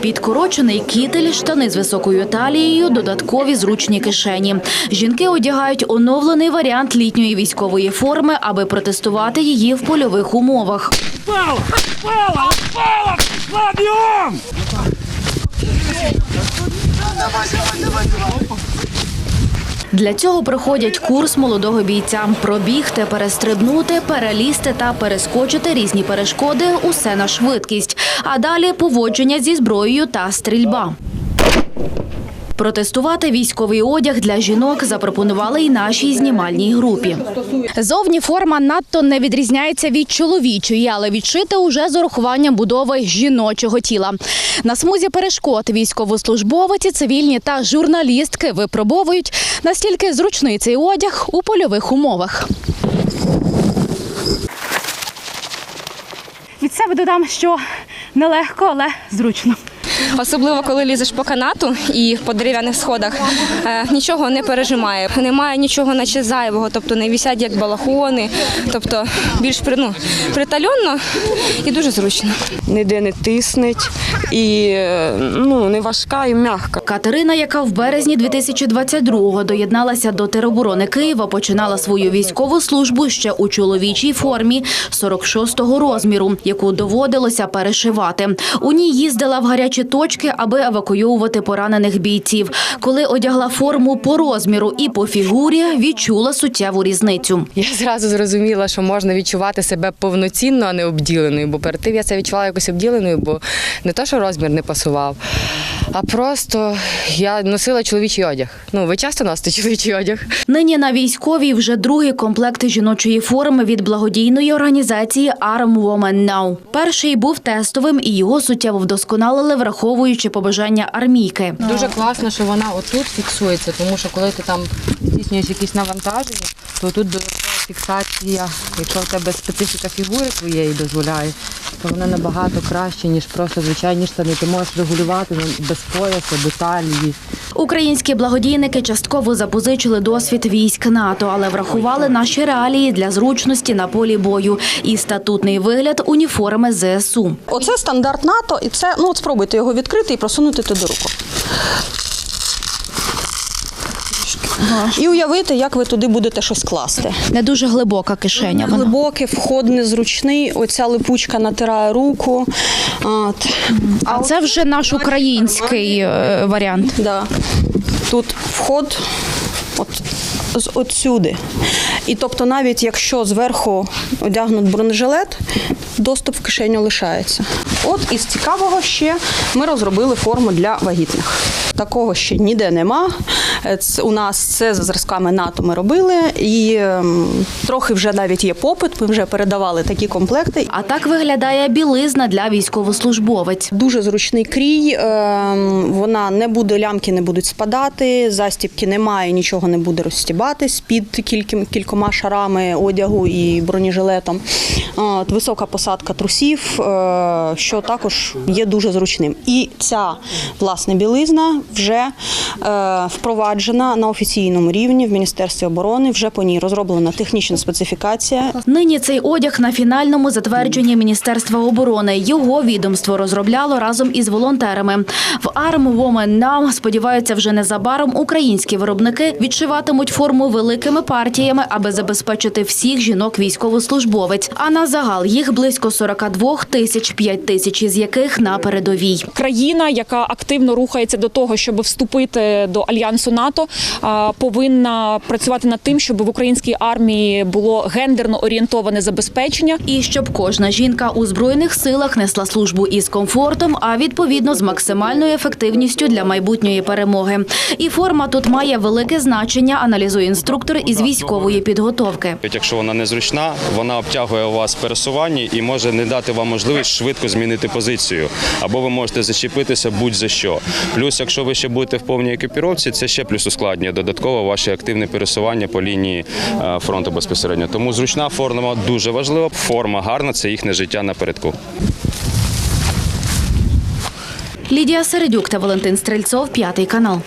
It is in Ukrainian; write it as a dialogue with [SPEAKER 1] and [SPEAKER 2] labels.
[SPEAKER 1] Підкорочений кітель, штани з високою талією, додаткові зручні кишені. Жінки одягають оновлений варіант літньої військової форми, аби протестувати її в польових умовах.
[SPEAKER 2] Пала! Пала! Пішла бігом!
[SPEAKER 1] Для цього проходять курс молодого бійця. Пробігти, перестрибнути, перелізти та перескочити різні перешкоди – усе на швидкість. А далі поводження зі зброєю та стрільба. Протестувати військовий одяг для жінок запропонували і нашій знімальній групі. Зовні форма надто не відрізняється від чоловічої, але відшита уже з урахуванням будови жіночого тіла. На смузі перешкод військовослужбовиці, цивільні та журналістки випробовують настільки зручний цей одяг у польових умовах.
[SPEAKER 3] Від себе додам, що нелегко, але зручно.
[SPEAKER 4] Особливо коли лізеш по канату і по дерев'яних сходах е, нічого не пережимає. Немає нічого наче зайвого, тобто не вісять як балахони, тобто більш ну, притальонно і дуже зручно.
[SPEAKER 5] ніде не тиснеть і е, ну, не важка і м'яка.
[SPEAKER 1] Катерина, яка в березні 2022-го доєдналася до тероборони Києва, починала свою військову службу ще у чоловічій формі 46-го розміру, яку доводилося перешивати. У ній їздила в гарячі точки, аби евакуювати поранених бійців. Коли одягла форму по розміру і по фігурі, відчула суттєву різницю.
[SPEAKER 5] Я зразу зрозуміла, що можна відчувати себе повноцінно, а не обділеною, бо перед тим я це відчувала якось обділеною, бо не то, що розмір не пасував, а просто я носила чоловічий одяг. Ну, ви часто носите чоловічий одяг?
[SPEAKER 1] Нині на військовій вже другий комплект жіночої форми від благодійної організації Arm Woman Now. Перший був тестовим і його суттєво вдосконалили, враховуючи побажання армійки.
[SPEAKER 5] Дуже класно, що вона отут фіксується, тому що коли ти там здійснюєш якісь навантаження, то тут додаткова фіксація, якщо в тебе специфіка фігури твоєї дозволяє, то вона набагато краще, ніж просто звичайні штани. Ти можеш регулювати ну, без пояса, деталі.
[SPEAKER 1] Українські благодійники частково запозичили досвід військ НАТО, але врахували наші реалії для зручності на полі бою і статутний вигляд уніформи ЗСУ.
[SPEAKER 6] Оце стандарт НАТО, і це ну от спробуйте його відкрити і просунути туди руку. І уявити, як ви туди будете щось класти.
[SPEAKER 1] Не дуже глибока кишеня. Вона.
[SPEAKER 6] Глибокий, вход незручний, оця липучка натирає руку. От.
[SPEAKER 1] А це вже наш український е, варіант.
[SPEAKER 6] Да. Тут вход от, з отсюди. І тобто, навіть якщо зверху одягнут бронежилет, доступ в кишеню лишається. От із цікавого ще ми розробили форму для вагітних. Такого ще ніде нема. Е, Це, у нас це за зразками НАТО ми робили, і ем, трохи вже навіть є попит. Ми вже передавали такі комплекти.
[SPEAKER 1] А так виглядає білизна для військовослужбовець.
[SPEAKER 6] Дуже зручний крій, ем, вона не буде, лямки не будуть спадати, застібки немає, нічого не буде розстібатись під кільком, кількома шарами одягу і бронежилетом. Висока посадка трусів, е, що також є дуже зручним. І ця власне білизна вже е, впроваджена на офіційному рівні в Міністерстві оборони. Вже по ній розроблена технічна специфікація.
[SPEAKER 1] Нині цей одяг на фінальному затвердженні Міністерства оборони. Його відомство розробляло разом із волонтерами. В Arm Woman Now сподіваються, вже незабаром українські виробники відшиватимуть форму великими партіями, аби забезпечити всіх жінок військовослужбовець. А на загал їх близько 42 тисяч, 5 тисяч із яких на передовій.
[SPEAKER 3] Країна, яка активно рухається до того, щоб вступити до альянсу НАТО, повинна працювати над тим, щоб в українській армії було гендерно орієнтоване забезпечення.
[SPEAKER 1] І щоб кожна жінка у збройних силах несла службу із комфортом, а відповідно з максимальною ефективністю для майбутньої перемоги. І форма тут має велике значення, аналізує інструктор із військової підготовки.
[SPEAKER 7] Якщо вона незручна, вона обтягує вас в пересуванні і може не дати вам можливість швидко змінити позицію. Або ви можете зачепитися будь-за що. Плюс, якщо ви ще будете в повній екіпіровці, це ще плюс ускладнює додатково ваше активне пересування по лінії е, фронту безпосередньо. Тому зручна форма дуже важлива. Форма гарна це їхнє життя напередку.
[SPEAKER 1] Лідія Середюк та Валентин Стрельцов, п'ятий канал.